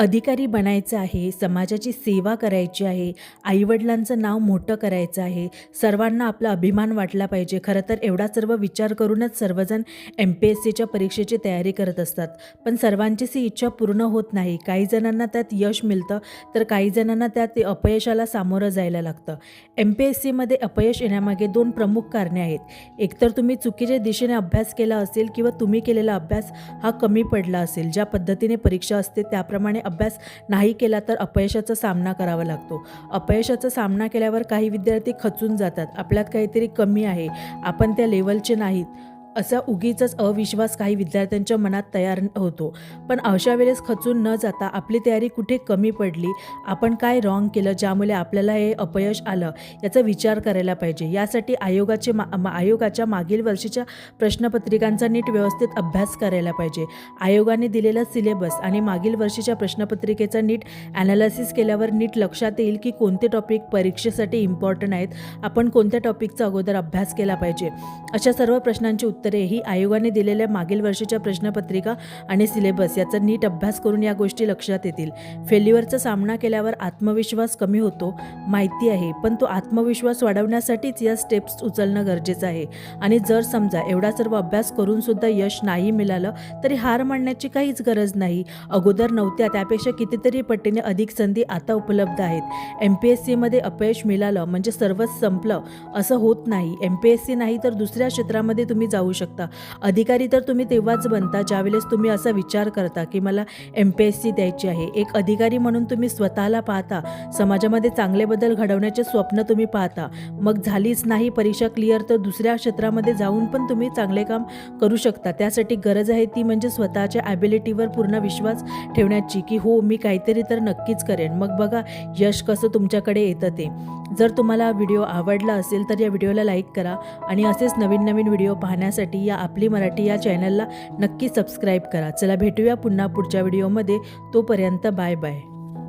अधिकारी बनायचं आहे समाजाची सेवा करायची आहे आईवडिलांचं नाव मोठं करायचं आहे. सर्वांना आपला अभिमान वाटला पाहिजे. खरं तर एवढा सर्व विचार करूनच सर्वजण एम पी एस सीच्या परीक्षेची तयारी करत असतात. पण सर्वांचीच ही इच्छा पूर्ण होत नाही. काही जणांना त्यात यश मिळतं तर काही जणांना त्यात अपयशाला सामोरं जायला लागतं. एम पी एस सीमध्ये अपयश येण्यामागे दोन प्रमुख कारणे आहेत. एकतर तुम्ही चुकीच्या दिशेने अभ्यास केला असेल किंवा तुम्ही केलेला अभ्यास हा कमी पडला असेल. ज्या पद्धतीने परीक्षा असते त्याप्रमाणे अभ्यास नाही केला तर अपयशाचा सामना करावा लागतो. अपयशाचा सामना केल्यावर काही विद्यार्थी खचून जातात. आपल्यात काहीतरी कमी आहे. आपण त्या लेवलचे नाहीत. असा उगीच अविश्वास काही विद्यार्थ्यांच्या मनात तयार होतो. पण अशा वेळेस खचून न जाता आपली तयारी कुठे कमी पडली? आपण काय रॉंग केलं ज्यामुळे आपल्याला हे अपयश आलं? याचा विचार करायला पाहिजे. यासाठी आयोगाचे मा आयोगाच्या मागील वर्षीच्या प्रश्नपत्रिकांचा नीट व्यवस्थित अभ्यास करायला पाहिजे. आयोगाने दिलेला सिलेबस आणि मागील वर्षीच्या प्रश्नपत्रिकेचा नीट ॲनालिसिस केल्यावर नीट लक्षात येईल की कोणते टॉपिक परीक्षेसाठी इम्पॉर्टंट आहेत. आपण कोणत्या टॉपिकचा अगोदर अभ्यास केला पाहिजे? अशा सर्व प्रश्नांची उत्तर ही आयोगाने दिलेल्या मागील वर्षीच्या प्रश्नपत्रिका आणि सिलेबस याचा नीट अभ्यास करून या गोष्टी लक्षात येतील. फेल्युअरचा सामना केल्यावर आत्मविश्वास कमी होतो माहिती आहे पण तो आत्मविश्वास वाढवण्यासाठीच या स्टेप्स उचलणं गरजेचं आहे. आणि जर समजा एवढा सर्व अभ्यास करून सुद्धा यश नाही मिळालं तरी हार मानण्याची काहीच गरज नाही. अगोदर नव्हत्या त्यापेक्षा कितीतरी पटीने अधिक संधी आता उपलब्ध आहेत. एम पी एस सीमध्ये अपयश मिळालं म्हणजे सर्वच संपलं असं होत नाही. एम पी एस सी नाही तर दुसऱ्या क्षेत्रामध्ये तुम्ही जाऊ शकता. अधिकारी तर तुम्ही तेव्हाच बनता ज्यावेळेस तुम्ही असा विचार करता की मला एम पी एस सी द्यायची आहे. एक अधिकारी म्हणून तुम्ही स्वतःला पाहता. समाजामध्ये चांगले बदल घडवण्याचे स्वप्न तुम्ही पाहता. मग झालीच नाही परीक्षा क्लिअर तर दुसऱ्या क्षेत्रामध्ये जाऊन पण तुम्ही चांगले काम करू शकता. त्यासाठी गरज आहे ती म्हणजे स्वतःच्या ॲबिलिटीवर पूर्ण विश्वास ठेवण्याची की हो मी काहीतरी तर नक्कीच करेन. मग बघा यश कसं तुमच्याकडे येतं ते. जर तुम्हाला व्हिडिओ आवडला असेल तर या व्हिडिओला लाईक करा आणि असेच नवीन नवीन व्हिडिओ पाहण्यासाठी या आपली मराठी या चॅनलला नक्की सबस्क्राईब करा. चला भेटूया पुन्हा पुढच्या व्हिडिओमध्ये. तोपर्यंत बाय बाय.